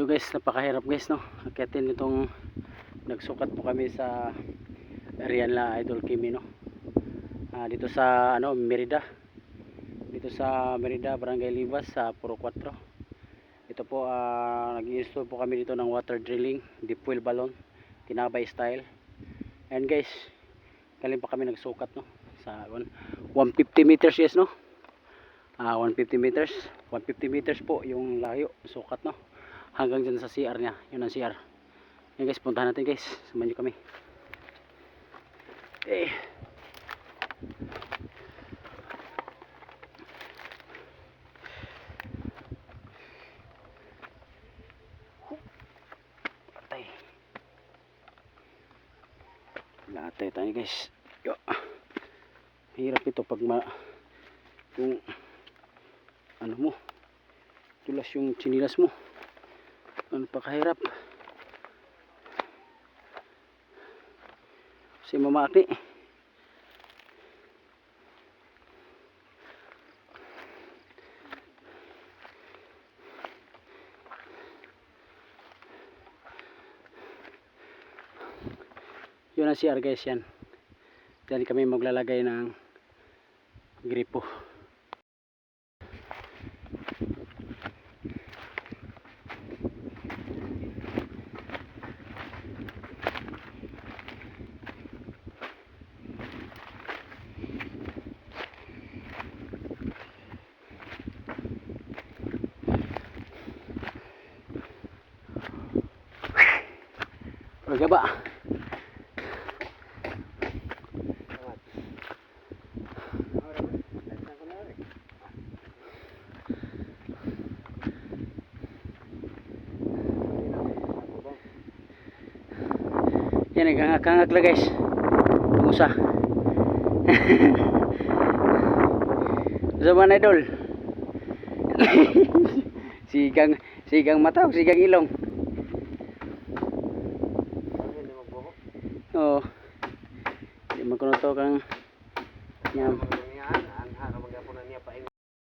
Ito guys, napakahirap guys no. Akitin itong nagsukat po kami sa Rian La Idol Kimi no. Ah, dito sa ano Merida. Dito sa Merida, Barangay Libas sa Puro 4. Ito po ah, nag-install po kami dito ng water drilling, deep well balloon, tinabay style. And guys, galing pa kami nagsukat no sa one- 150 meters yes no. Ah, 150 meters. 150 meters po yung layo, sukat no. Hanggang dyan sa CR niya. Yun ang CR. Yan guys, puntahan natin guys. Samahan nyo kami. Eh. Patay. Latay tayo guys. Yo. Hirap ito pag ma yung ano mo tulas yung chinilas mo ano pa si mamakni yun ang CR guys yan dyan kami maglalagay ng gripo Huwag ba? Yan, nagkangak lang guys. Musa. Zaman idol. sigang sigang mata sigang ilong. Oo. Di man kuno to kang nyam.